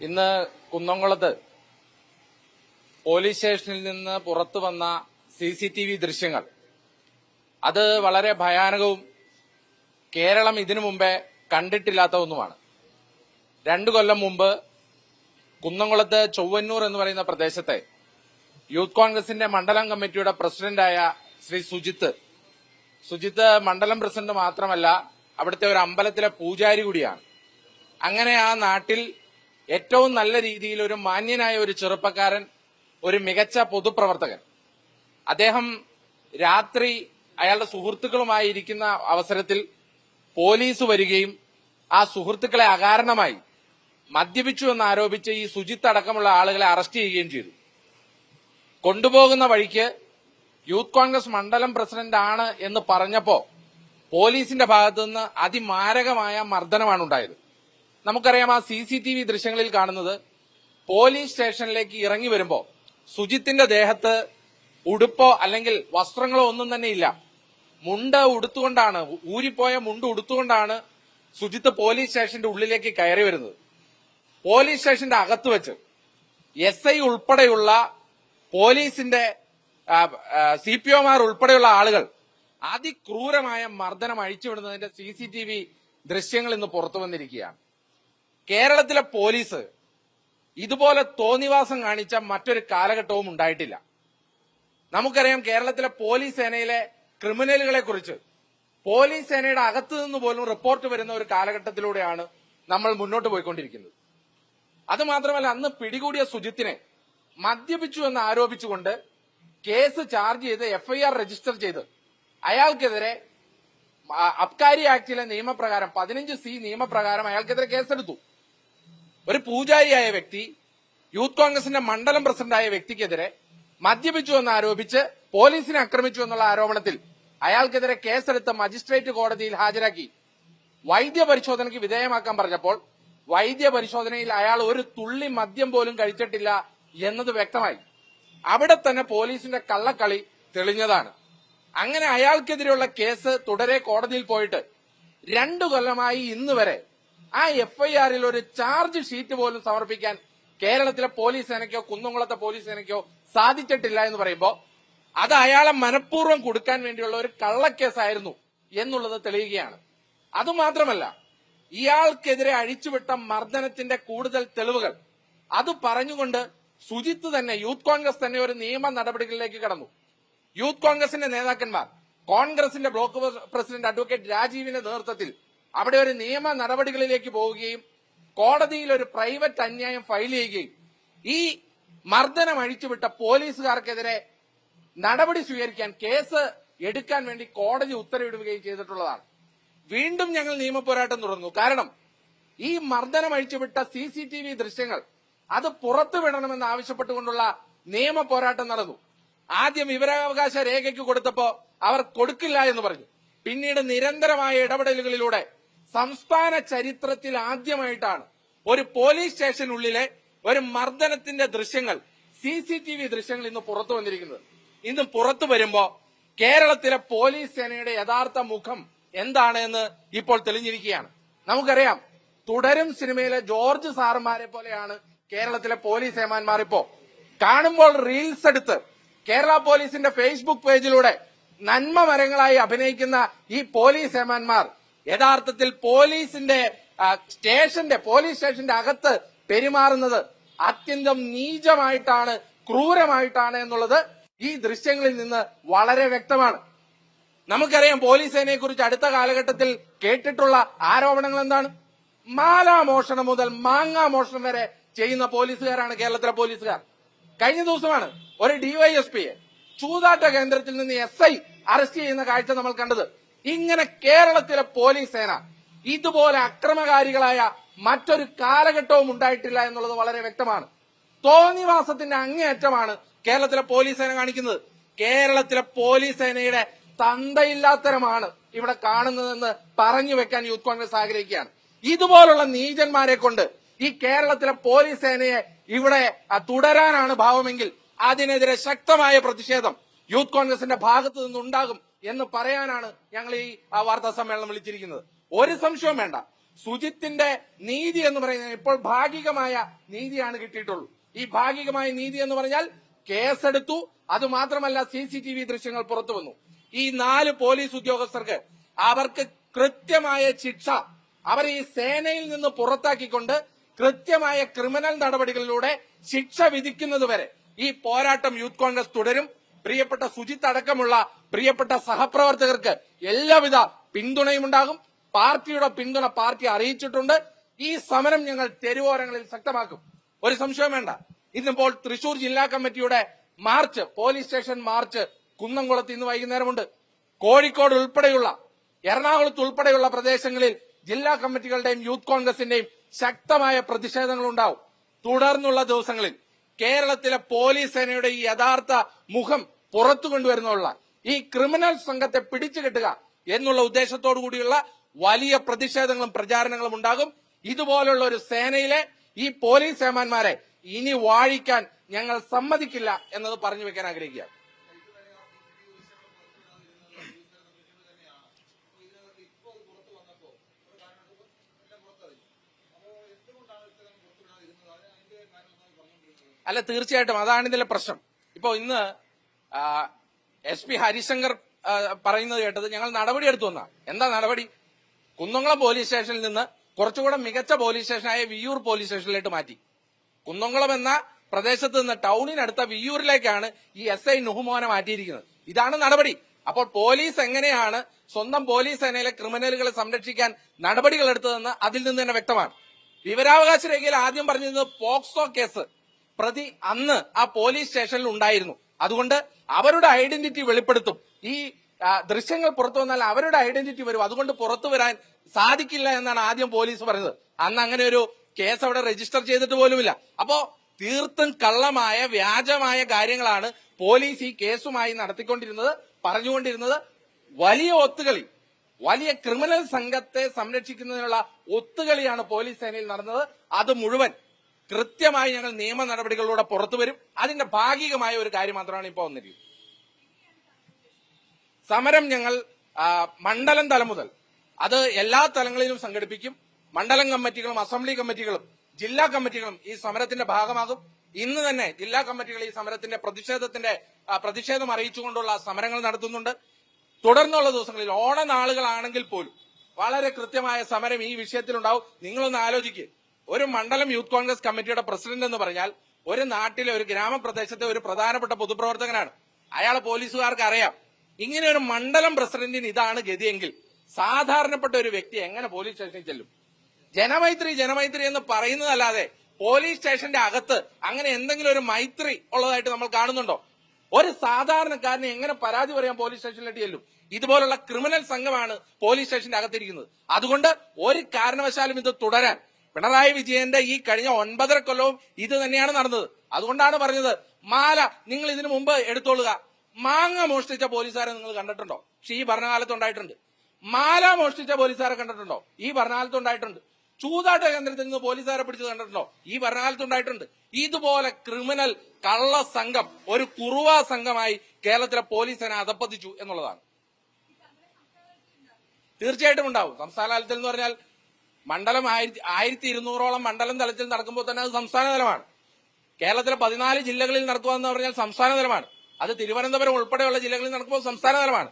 ഇന്ന് കുന്നംകുളത്ത് പോലീസ് സ്റ്റേഷനിൽ നിന്ന് പുറത്തു വന്ന സി സി ടി വി ദൃശ്യങ്ങൾ. അത് വളരെ ഭയാനകവും കേരളം ഇതിനു മുമ്പേ കണ്ടിട്ടില്ലാത്ത ഒന്നുമാണ്. രണ്ടു കൊല്ലം മുമ്പ് കുന്നംകുളത്ത് ചൊവ്വന്നൂർ എന്ന് പറയുന്ന പ്രദേശത്തെ യൂത്ത് കോൺഗ്രസിന്റെ മണ്ഡലം കമ്മിറ്റിയുടെ പ്രസിഡന്റായ ശ്രീ സുജിത്ത്. സുജിത്ത് മണ്ഡലം പ്രസിഡന്റ് മാത്രമല്ല അവിടുത്തെ ഒരു അമ്പലത്തിലെ പൂജാരി കൂടിയാണ്. അങ്ങനെ ആ നാട്ടിൽ ഏറ്റവും നല്ല രീതിയിൽ ഒരു മാന്യനായ ഒരു ചെറുപ്പക്കാരൻ ഒരു മികച്ച പൊതുപ്രവർത്തകൻ. അദ്ദേഹം രാത്രി അയാളുടെ സുഹൃത്തുക്കളുമായി ഇരിക്കുന്ന അവസരത്തിൽ പോലീസ് വരികയും ആ സുഹൃത്തുക്കളെ അകാരണമായി മദ്യപിച്ചു എന്ന് ആരോപിച്ച് ഈ സുജിത്ത് അടക്കമുള്ള ആളുകളെ അറസ്റ്റ് ചെയ്യുകയും ചെയ്തു. കൊണ്ടുപോകുന്ന വഴിക്ക് യൂത്ത് കോൺഗ്രസ് മണ്ഡലം പ്രസിഡന്റ് ആണ് എന്ന് പറഞ്ഞപ്പോ പോലീസിന്റെ ഭാഗത്തുനിന്ന് അതിമാരകമായ മർദ്ദനമാണ് ഉണ്ടായത് നമുക്കറിയാം ആ സി സി ടി വി ദൃശ്യങ്ങളിൽ കാണുന്നത് പോലീസ് സ്റ്റേഷനിലേക്ക് ഇറങ്ങി വരുമ്പോൾ സുജിത്തിന്റെ ദേഹത്ത് ഉടുപ്പോ അല്ലെങ്കിൽ വസ്ത്രങ്ങളോ ഒന്നും തന്നെ ഇല്ല. മുണ്ട് ഉടുത്തുകൊണ്ടാണ് ഊരിപ്പോയ മുണ്ട് ഉടുത്തുകൊണ്ടാണ് സുജിത്ത് പോലീസ് സ്റ്റേഷന്റെ ഉള്ളിലേക്ക് കയറി വരുന്നത്. പോലീസ് സ്റ്റേഷന്റെ അകത്ത് വെച്ച് എസ് ഐ ഉൾപ്പെടെയുള്ള പോലീസിന്റെ സി പി ഒമാർ ഉൾപ്പെടെയുള്ള ആളുകൾ അതിക്രൂരമായ മർദ്ദനം അഴിച്ചുവിടുന്നതിന്റെ സി സി ടി വി ദൃശ്യങ്ങൾ ഇന്ന് പുറത്തു വന്നിരിക്കുകയാണ്. കേരളത്തിലെ പോലീസ് ഇതുപോലെ തോന്നിവാസം കാണിച്ച മറ്റൊരു കാലഘട്ടവും ഉണ്ടായിട്ടില്ല. നമുക്കറിയാം കേരളത്തിലെ പോലീസ് സേനയിലെ ക്രിമിനലുകളെ കുറിച്ച് പോലീസ് സേനയുടെ അകത്തു നിന്ന് പോലും റിപ്പോർട്ട് വരുന്ന ഒരു കാലഘട്ടത്തിലൂടെയാണ് നമ്മൾ മുന്നോട്ട് പോയിക്കൊണ്ടിരിക്കുന്നത്. അത് മാത്രമല്ല അന്ന് പിടികൂടിയ സുജിത്തിനെ മദ്യപിച്ചു എന്ന് ആരോപിച്ചുകൊണ്ട് കേസ് ചാർജ് ചെയ്ത് എഫ്ഐആർ രജിസ്റ്റർ ചെയ്ത് അയാൾക്കെതിരെ അബ്കാരി ആക്ടിലെ നിയമപ്രകാരം പതിനഞ്ച് സി നിയമപ്രകാരം അയാൾക്കെതിരെ കേസെടുത്തു. ഒരു പൂജാരിയായ വ്യക്തി യൂത്ത് കോൺഗ്രസിന്റെ മണ്ഡലം പ്രസിഡന്റായ വ്യക്തിക്കെതിരെ മദ്യപിച്ചു എന്ന് ആരോപിച്ച് പോലീസിനെ ആക്രമിച്ചു എന്നുള്ള ആരോപണത്തിൽ അയാൾക്കെതിരെ കേസെടുത്ത് മജിസ്ട്രേറ്റ് കോടതിയിൽ ഹാജരാക്കി. വൈദ്യ പരിശോധനയ്ക്ക് വിധേയമാക്കാൻ പറഞ്ഞപ്പോൾ വൈദ്യ പരിശോധനയിൽ അയാൾ ഒരു തുള്ളി മദ്യം പോലും കഴിച്ചിട്ടില്ല എന്നത് വ്യക്തമായി. അവിടെ തന്നെ പോലീസിന്റെ കള്ളക്കളി തെളിഞ്ഞതാണ്. അങ്ങനെ അയാൾക്കെതിരെയുള്ള കേസ് തുടരെ കോടതിയിൽ പോയിട്ട് രണ്ടു കൊല്ലമായി ഇന്ന് വരെ ആ എഫ്ഐആറിൽ ഒരു ചാർജ് ഷീറ്റ് പോലും സമർപ്പിക്കാൻ കേരളത്തിലെ പോലീസ് സേനയ്ക്കോ കുന്നംകുളത്തെ പോലീസ് സേനയ്ക്കോ സാധിച്ചിട്ടില്ല എന്ന് പറയുമ്പോൾ അത് അയാളെ മനഃപൂർവം കൊടുക്കാൻ വേണ്ടിയുള്ള ഒരു കള്ളക്കേസായിരുന്നു എന്നുള്ളത് തെളിയുകയാണ്. അതുമാത്രമല്ല ഇയാൾക്കെതിരെ അഴിച്ചുവിട്ട മർദ്ദനത്തിന്റെ കൂടുതൽ തെളിവുകൾ. അത് പറഞ്ഞുകൊണ്ട് സുജിത്ത് തന്നെ യൂത്ത് കോൺഗ്രസ് തന്നെ ഒരു നിയമ നടപടികളിലേക്ക് കടന്നു. യൂത്ത് കോൺഗ്രസിന്റെ നേതാക്കന്മാർ കോൺഗ്രസിന്റെ ബ്ലോക്ക് പ്രസിഡന്റ് അഡ്വക്കേറ്റ് രാജീവിന്റെ നേതൃത്വത്തിൽ അവിടെ ഒരു നിയമ നടപടികളിലേക്ക് പോവുകയും കോടതിയിൽ ഒരു പ്രൈവറ്റ് അന്യായം ഫയൽ ചെയ്യുകയും ഈ മർദ്ദനം അഴിച്ചുവിട്ട പോലീസുകാർക്കെതിരെ നടപടി സ്വീകരിക്കാൻ കേസ് എടുക്കാൻ വേണ്ടി കോടതി ഉത്തരവിടുകയും ചെയ്തിട്ടുള്ളതാണ്. വീണ്ടും ഞങ്ങൾ നിയമപോരാട്ടം തുടർന്നു. കാരണം ഈ മർദ്ദനം അഴിച്ചുവിട്ട സി സി ടി വി ദൃശ്യങ്ങൾ അത് പുറത്തുവിടണമെന്ന് ആവശ്യപ്പെട്ടുകൊണ്ടുള്ള നിയമ പോരാട്ടം നടന്നു. ആദ്യം വിവരാവകാശ രേഖയ്ക്ക് കൊടുത്തപ്പോ അവർ കൊടുക്കില്ല എന്ന് പറഞ്ഞു. പിന്നീട് നിരന്തരമായ ഇടപെടലുകളിലൂടെ സംസ്ഥാന ചരിത്രത്തിൽ ആദ്യമായിട്ടാണ് ഒരു പോലീസ് സ്റ്റേഷനുള്ളിലെ ഒരു മർദ്ദനത്തിന്റെ ദൃശ്യങ്ങൾ സി സി ടി വി ദൃശ്യങ്ങൾ ഇന്ന് പുറത്തു വന്നിരിക്കുന്നത്. ഇന്ന് പുറത്തു വരുമ്പോ കേരളത്തിലെ പോലീസ് സേനയുടെ യഥാർത്ഥ മുഖം എന്താണ് എന്ന് ഇപ്പോൾ തെളിഞ്ഞിരിക്കുകയാണ്. നമുക്കറിയാം തുടരും സിനിമയിലെ ജോർജ് സാറുമാരെ പോലെയാണ് കേരളത്തിലെ പോലീസ് ഏമാന്മാർ ഇപ്പോ. കാണുമ്പോൾ റീൽസ് എടുത്ത് കേരള പോലീസിന്റെ ഫേസ്ബുക്ക് പേജിലൂടെ നന്മ മരങ്ങളായി അഭിനയിക്കുന്ന ഈ പോലീസ് ഏമാന്മാർ യഥാർത്ഥത്തിൽ പോലീസിന്റെ സ്റ്റേഷന്റെ പോലീസ് സ്റ്റേഷന്റെ അകത്ത് പെരുമാറുന്നത് അത്യന്തം നീചമായിട്ടാണ് ക്രൂരമായിട്ടാണ് എന്നുള്ളത് ഈ ദൃശ്യങ്ങളിൽ നിന്ന് വളരെ വ്യക്തമാണ്. നമുക്കറിയാം പോലീസ് സേനയെ കുറിച്ച് അടുത്ത കാലഘട്ടത്തിൽ കേട്ടിട്ടുള്ള ആരോപണങ്ങൾ എന്താണ്? മാലാമോഷണം മുതൽ മാങ്ങാ മോഷണം വരെ ചെയ്യുന്ന പോലീസുകാരാണ് കേരളത്തിലെ പോലീസുകാർ. കഴിഞ്ഞ ദിവസമാണ് ഒരു ഡിവൈഎസ്പിയെ ചൂതാട്ട കേന്ദ്രത്തിൽ നിന്ന് എസ് ഐ അറസ്റ്റ് ചെയ്യുന്ന കാഴ്ച നമ്മൾ കണ്ടത്. ഇങ്ങനെ കേരളത്തിലെ പോലീസ് സേന ഇതുപോലെ അക്രമകാരികളായ മറ്റൊരു കാലഘട്ടവും ഉണ്ടായിട്ടില്ല എന്നുള്ളത് വളരെ വ്യക്തമാണ്. തോന്നിവാസത്തിന്റെ അങ്ങേയറ്റമാണ് കേരളത്തിലെ പോലീസ് സേന കാണിക്കുന്നത്. കേരളത്തിലെ പോലീസ് സേനയുടെ തന്തയില്ലാത്തരമാണ് ഇവിടെ കാണുന്നതെന്ന് പറഞ്ഞു വെക്കാൻ യൂത്ത് കോൺഗ്രസ് ആഗ്രഹിക്കുകയാണ്. ഇതുപോലുള്ള നീചന്മാരെ കൊണ്ട് ഈ കേരളത്തിലെ പോലീസ് സേനയെ ഇവിടെ തുടരാനാണ് ഭാവമെങ്കിൽ അതിനെതിരെ ശക്തമായ പ്രതിഷേധം യൂത്ത് കോൺഗ്രസിന്റെ ഭാഗത്തു നിന്നുണ്ടാകും. എന്ന് പറയാനാണ് ഞങ്ങൾ ഈ വാർത്താ സമ്മേളനം വിളിച്ചിരിക്കുന്നത്. ഒരു സംശയവും വേണ്ട. സുജിത്തിന്റെ നീതി എന്ന് പറയുന്നത് ഇപ്പോൾ ഭാഗികമായ നീതിയാണ് കിട്ടിയിട്ടുള്ളൂ. ഈ ഭാഗികമായ നീതി എന്ന് പറഞ്ഞാൽ കേസെടുത്തു അത് മാത്രമല്ല സി സി ടി വി ദൃശ്യങ്ങൾ പുറത്തു വന്നു. ഈ നാല് പോലീസ് ഉദ്യോഗസ്ഥർക്ക് അവർക്ക് കൃത്യമായ ശിക്ഷ അവർ ഈ സേനയിൽ നിന്ന് പുറത്താക്കിക്കൊണ്ട് കൃത്യമായ ക്രിമിനൽ നടപടികളിലൂടെ ശിക്ഷ വിധിക്കുന്നതുവരെ ഈ പോരാട്ടം യൂത്ത് കോൺഗ്രസ് തുടരും. പ്രിയപ്പെട്ട സുജിത്ത് അടക്കമുള്ള പ്രിയപ്പെട്ട സഹപ്രവർത്തകർക്ക് എല്ലാവിധ പിന്തുണയും ഉണ്ടാകും. പാർട്ടിയുടെ പിന്തുണ പാർട്ടി അറിയിച്ചിട്ടുണ്ട്. ഈ സമരം ഞങ്ങൾ തെരുവോരങ്ങളിൽ ശക്തമാക്കും. ഒരു സംശയം വേണ്ട. ഇന്നിപ്പോൾ തൃശൂർ ജില്ലാ കമ്മിറ്റിയുടെ മാർച്ച് പോലീസ് സ്റ്റേഷൻ മാർച്ച് കുന്നംകുളത്ത് ഇന്ന് വൈകുന്നേരമുണ്ട്. കോഴിക്കോട് ഉൾപ്പെടെയുള്ള എറണാകുളത്ത് ഉൾപ്പെടെയുള്ള പ്രദേശങ്ങളിൽ ജില്ലാ കമ്മിറ്റികളുടെയും യൂത്ത് കോൺഗ്രസിന്റെയും ശക്തമായ പ്രതിഷേധങ്ങൾ ഉണ്ടാവും തുടർന്നുള്ള ദിവസങ്ങളിൽ കേരളത്തിലെ പോലീസ് സേനയുടെ ഈ യഥാർത്ഥ മുഖം പുറത്തു കൊണ്ടുവരുന്നുള്ള ഈ ക്രിമിനൽ സംഘത്തെ പിടിച്ചു കെട്ടുക എന്നുള്ള ഉദ്ദേശത്തോടു കൂടിയുള്ള വലിയ പ്രതിഷേധങ്ങളും പ്രചാരണങ്ങളും ഉണ്ടാകും. ഇതുപോലുള്ള ഒരു സേനയിലെ ഈ പോലീസ് സേമാന്മാരെ ഇനി വാഴിക്കാൻ ഞങ്ങൾ സമ്മതിക്കില്ല എന്നത് പറഞ്ഞു വെക്കാൻ ആഗ്രഹിക്കുക അല്ല തീർച്ചയായിട്ടും. അതാണ് ഇതിലെ പ്രശ്നം. ഇപ്പോ ഇന്ന് എസ് പി ഹരിശങ്കർ പറയുന്നത് കേട്ടത് ഞങ്ങൾ നടപടി എടുത്തു വന്ന എന്താ നടപടി? കുന്നംകുളം പോലീസ് സ്റ്റേഷനിൽ നിന്ന് കുറച്ചുകൂടെ മികച്ച പോലീസ് സ്റ്റേഷനായ വിയൂർ പോലീസ് സ്റ്റേഷനിലേക്ക് മാറ്റി. കുന്നംകുളം എന്ന പ്രദേശത്ത് നിന്ന് ടൗണിനടുത്ത വിയൂരിലേക്കാണ് ഈ എസ് ഐ നുഹുമോനെ മാറ്റിയിരിക്കുന്നത്. ഇതാണ് നടപടി. അപ്പോൾ പോലീസ് എങ്ങനെയാണ് സ്വന്തം പോലീസ് സേനയിലെ ക്രിമിനലുകളെ സംരക്ഷിക്കാൻ നടപടികൾ എടുത്തതെന്ന് അതിൽ നിന്ന് തന്നെ വ്യക്തമാണ്. വിവരാവകാശ രേഖയിൽ ആദ്യം പറഞ്ഞിരുന്നത് പോക്സോ കേസ്. പ്രതി അന്ന് ആ പോലീസ് സ്റ്റേഷനിൽ ഉണ്ടായിരുന്നു. അതുകൊണ്ട് അവരുടെ ഐഡന്റിറ്റി വെളിപ്പെടുത്തും. ഈ ദൃശ്യങ്ങൾ പുറത്തു വന്നാൽ അവരുടെ ഐഡന്റിറ്റി വരും. അതുകൊണ്ട് പുറത്തു വരാൻ സാധിക്കില്ല എന്നാണ് ആദ്യം പോലീസ് പറഞ്ഞത് അന്ന് അങ്ങനെ ഒരു കേസ് അവിടെ രജിസ്റ്റർ ചെയ്തിട്ട് പോലുമില്ല. അപ്പോ തീർത്തും കള്ളമായ വ്യാജമായ കാര്യങ്ങളാണ് പോലീസ് ഈ കേസുമായി നടത്തിക്കൊണ്ടിരുന്നത് പറഞ്ഞുകൊണ്ടിരുന്നത്. വലിയ ഒത്തുകളി വലിയ ക്രിമിനൽ സംഘത്തെ സംരക്ഷിക്കുന്നതിനുള്ള ഒത്തുകളിയാണ് പോലീസ് സേനയിൽ നടന്നത്. അത് മുഴുവൻ കൃത്യമായി ഞങ്ങൾ നിയമ നടപടികളിലൂടെ പുറത്തു വരും. അതിന്റെ ഭാഗികമായ ഒരു കാര്യം മാത്രമാണ് ഇപ്പോൾ വന്നിരിക്കുന്നത്. സമരം ഞങ്ങൾ മണ്ഡലം തലം മുതൽ അത് എല്ലാ തലങ്ങളിലും സംഘടിപ്പിക്കും. മണ്ഡലം കമ്മിറ്റികളും അസംബ്ലി കമ്മിറ്റികളും ജില്ലാ കമ്മിറ്റികളും ഈ സമരത്തിന്റെ ഭാഗമാകും. ഇന്ന് തന്നെ ജില്ലാ കമ്മിറ്റികൾ ഈ സമരത്തിന്റെ പ്രതിഷേധത്തിന്റെ പ്രതിഷേധം അറിയിച്ചുകൊണ്ടുള്ള സമരങ്ങൾ നടത്തുന്നുണ്ട്. തുടർന്നുള്ള ദിവസങ്ങളിൽ ഓണനാളുകളാണെങ്കിൽ പോലും വളരെ കൃത്യമായ സമരം ഈ വിഷയത്തിലുണ്ടാവും. നിങ്ങളൊന്ന് ആലോചിക്കുക ഒരു മണ്ഡലം യൂത്ത് കോൺഗ്രസ് കമ്മിറ്റിയുടെ പ്രസിഡന്റ് എന്ന് പറഞ്ഞാൽ ഒരു നാട്ടിലെ ഒരു ഗ്രാമപ്രദേശത്തെ ഒരു പ്രധാനപ്പെട്ട പൊതുപ്രവർത്തകനാണ്. അയാൾ പോലീസുകാർക്ക് അറിയാം. ഇങ്ങനെ ഒരു മണ്ഡലം പ്രസിഡന്റിന് ഇതാണ് ഗതിയെങ്കിൽ സാധാരണപ്പെട്ട ഒരു വ്യക്തി എങ്ങനെ പോലീസ് സ്റ്റേഷനിൽ ചെല്ലും? ജനമൈത്രി ജനമൈത്രി എന്ന് പറയുന്നതല്ലാതെ പോലീസ് സ്റ്റേഷന്റെ അകത്ത് അങ്ങനെ എന്തെങ്കിലും ഒരു മൈത്രി ഉള്ളതായിട്ട് നമ്മൾ കാണുന്നുണ്ടോ? ഒരു സാധാരണക്കാരന് എങ്ങനെ പരാതി പറയാൻ പോലീസ് സ്റ്റേഷനിലേക്ക് ചെല്ലും? ഇതുപോലുള്ള ക്രിമിനൽ സംഘമാണ് പോലീസ് സ്റ്റേഷന്റെ അകത്തിരിക്കുന്നത്. അതുകൊണ്ട് ഒരു കാരണവശാലും ഇത് തുടരാൻ പിണറായി വിജയന്റെ ഈ കഴിഞ്ഞ ഒൻപതര കൊല്ലവും ഇത് തന്നെയാണ് നടന്നത്. അതുകൊണ്ടാണ് പറഞ്ഞത് മാല നിങ്ങൾ ഇതിനു മുമ്പ് എടുത്തോളുക. മാങ്ങ മോഷ്ടിച്ച പോലീസുകാരെ നിങ്ങൾ കണ്ടിട്ടുണ്ടോ? പക്ഷെ ഈ ഭരണകാലത്ത് ഉണ്ടായിട്ടുണ്ട്. മാല മോഷ്ടിച്ച പോലീസുകാരെ കണ്ടിട്ടുണ്ടോ? ഈ ഭരണകാലത്ത് ഉണ്ടായിട്ടുണ്ട്. ചൂതാട്ട കേന്ദ്രത്തിൽ നിന്ന് പോലീസുകാരെ പിടിച്ചത് കണ്ടിട്ടുണ്ടോ? ഈ ഭരണകാലത്ത് ഉണ്ടായിട്ടുണ്ട്. ഇതുപോലെ ക്രിമിനൽ കള്ള സംഘം ഒരു കുറുവ സംഘമായി കേരളത്തിലെ പോലീസ് സേന അധപ്പതിച്ചു എന്നുള്ളതാണ്. തീർച്ചയായിട്ടും ഉണ്ടാവും. സംസ്ഥാന തലത്തിൽ എന്ന് പറഞ്ഞാൽ മണ്ഡലം ആയിരത്തി ആയിരത്തി ഇരുന്നൂറോളം മണ്ഡലം തലത്തിൽ നടക്കുമ്പോൾ തന്നെ അത് സംസ്ഥാന തലമാണ്. കേരളത്തിലെ പതിനാല് ജില്ലകളിൽ നടക്കുക എന്ന് പറഞ്ഞാൽ സംസ്ഥാന തലമാണ്. അത് തിരുവനന്തപുരം ഉൾപ്പെടെയുള്ള ജില്ലകളിൽ നടക്കുമ്പോൾ സംസ്ഥാന തലമാണ്.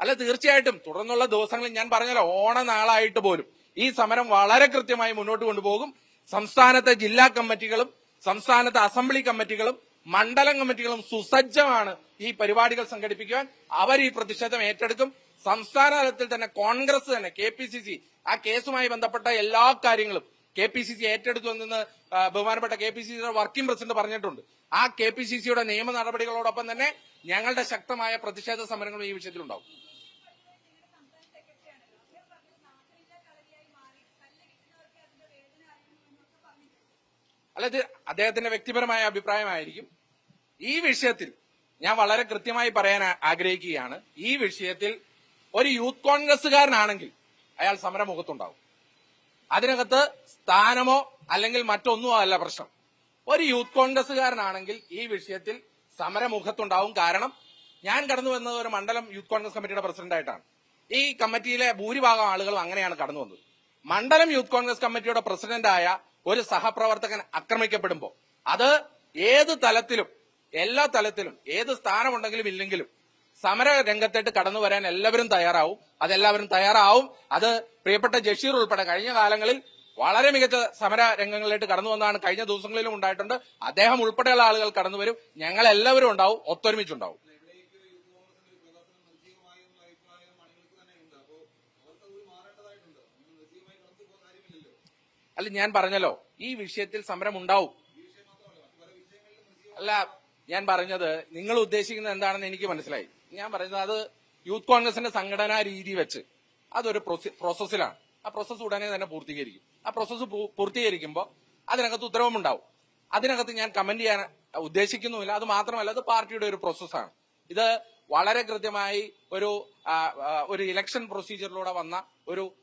അല്ല തീർച്ചയായിട്ടും തുടർന്നുള്ള ദിവസങ്ങളിൽ ഞാൻ പറഞ്ഞല്ലോ ഓണനാളായിട്ട് പോലും ഈ സമരം വളരെ കൃത്യമായി മുന്നോട്ട് കൊണ്ടുപോകും. സംസ്ഥാനത്തെ ജില്ലാ കമ്മിറ്റികളും സംസ്ഥാനത്തെ അസംബ്ലി കമ്മിറ്റികളും മണ്ഡലം കമ്മിറ്റികളും സുസജ്ജമാണ് ഈ പരിപാടികൾ സംഘടിപ്പിക്കുവാൻ. അവർ ഈ പ്രതിഷേധം ഏറ്റെടുക്കും. സംസ്ഥാന തലത്തിൽ തന്നെ കോൺഗ്രസ് തന്നെ കെ ആ കേസുമായി ബന്ധപ്പെട്ട എല്ലാ കാര്യങ്ങളും കെ പി സി സി ഏറ്റെടുത്തു എന്ന് ബഹുമാനപ്പെട്ട കെ പി സി സിയുടെ വർക്കിംഗ് പ്രസിഡന്റ് പറഞ്ഞിട്ടുണ്ട്. ആ കെ പി സി സിയുടെ നിയമ നടപടികളോടൊപ്പം തന്നെ ഞങ്ങളുടെ ശക്തമായ പ്രതിഷേധ സമരങ്ങളും ഈ വിഷയത്തിലുണ്ടാവും. അല്ല ഇത് അദ്ദേഹത്തിന്റെ വ്യക്തിപരമായ അഭിപ്രായമായിരിക്കും. ഈ വിഷയത്തിൽ ഞാൻ വളരെ കൃത്യമായി പറയാൻ ആഗ്രഹിക്കുകയാണ്. ഈ വിഷയത്തിൽ ഒരു യൂത്ത് കോൺഗ്രസ്സുകാരനാണെങ്കിൽ അയാൾ സമരമുഖത്തുണ്ടാവും. അതിനകത്ത് സ്ഥാനമോ അല്ലെങ്കിൽ മറ്റൊന്നും അല്ല പ്രശ്നം. ഒരു യൂത്ത് കോൺഗ്രസ്സുകാരനാണെങ്കിൽ ഈ വിഷയത്തിൽ സമരമുഖത്തുണ്ടാവും കാരണം ഞാൻ കടന്നു വന്നത് ഒരു മണ്ഡലം യൂത്ത് കോൺഗ്രസ് കമ്മിറ്റിയുടെ പ്രസിഡന്റായിട്ടാണ്. ഈ കമ്മിറ്റിയിലെ ഭൂരിഭാഗം ആളുകളും അങ്ങനെയാണ് കടന്നു വന്നത്. മണ്ഡലം യൂത്ത് കോൺഗ്രസ് കമ്മിറ്റിയുടെ പ്രസിഡന്റായ ഒരു സഹപ്രവർത്തകൻ ആക്രമിക്കപ്പെടുമ്പോൾ അത് ഏത് തലത്തിലും എല്ലാ തലത്തിലും ഏത് സ്ഥാനമുണ്ടെങ്കിലും ഇല്ലെങ്കിലും സമര രംഗത്തേട്ട് കടന്നു വരാൻ എല്ലാവരും തയ്യാറാവും. അതെല്ലാവരും തയ്യാറാവും. അത് പ്രിയപ്പെട്ട ജഷീർ ഉൾപ്പെടെ കഴിഞ്ഞ കാലങ്ങളിൽ വളരെ മികച്ച സമര രംഗങ്ങളിലേക്ക് കടന്നു വന്നതാണ്. കഴിഞ്ഞ ദിവസങ്ങളിലും ഉണ്ടായിട്ടുണ്ട്. അദ്ദേഹം ഉൾപ്പെടെയുള്ള ആളുകൾ കടന്നു വരും. ഞങ്ങൾ എല്ലാവരും ഉണ്ടാവും. ഒത്തൊരുമിച്ചുണ്ടാവും. അല്ല ഞാൻ പറഞ്ഞല്ലോ. ഈ വിഷയത്തിൽ സമരം ഉണ്ടാവും അല്ല ഞാൻ പറഞ്ഞത് നിങ്ങൾ ഉദ്ദേശിക്കുന്നത് എന്താണെന്ന് എനിക്ക് മനസ്സിലായി. ഞാൻ പറയുന്നത് അത് യൂത്ത് കോൺഗ്രസിന്റെ സംഘടനാ രീതി വെച്ച് അതൊരു പ്രൊസി- പ്രോസസ്സിലാണ് ആ പ്രോസസ്സ് ഉടനെ തന്നെ പൂർത്തീകരിക്കും. ആ പ്രോസസ്സ് പൂർത്തീകരിക്കുമ്പോൾ അതിനകത്ത് ഉത്തരവുമുണ്ടാവും. അതിനകത്ത് ഞാൻ കമന്റ് ചെയ്യാൻ ഉദ്ദേശിക്കുന്നുമില്ല. അത് മാത്രമല്ല അത് പാർട്ടിയുടെ ഒരു പ്രോസസ്സാണ് ഇത് വളരെ കൃത്യമായി ഒരു ഒരു ഇലക്ഷൻ പ്രൊസീജിയറിലൂടെ വന്ന ഒരു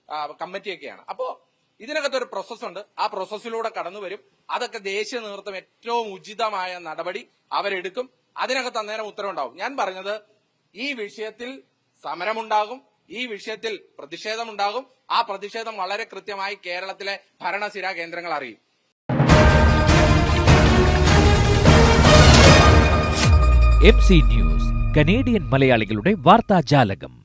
കമ്മിറ്റിയൊക്കെയാണ്. അപ്പോ ഇതിനകത്ത് ഒരു പ്രോസസ്സുണ്ട് ആ പ്രോസസ്സിലൂടെ കടന്നു വരും. അതൊക്കെ ദേശീയ നേതൃത്വം ഏറ്റവും ഉചിതമായ നടപടി അവരെടുക്കും. അതിനകത്ത് അന്നേരം ഉത്തരവുണ്ടാവും. ഞാൻ പറഞ്ഞത് ഈ വിഷയത്തിൽ സമരമുണ്ടാകും ഈ വിഷയത്തിൽ പ്രതിഷേധമുണ്ടാകും. ആ പ്രതിഷേധം വളരെ കൃത്യമായി കേരളത്തിലെ ഭരണസിരാ കേന്ദ്രങ്ങൾ അറിയും. എം സി ന്യൂസ് കനേഡിയൻ മലയാളികളുടെ വാർത്താജാലകം.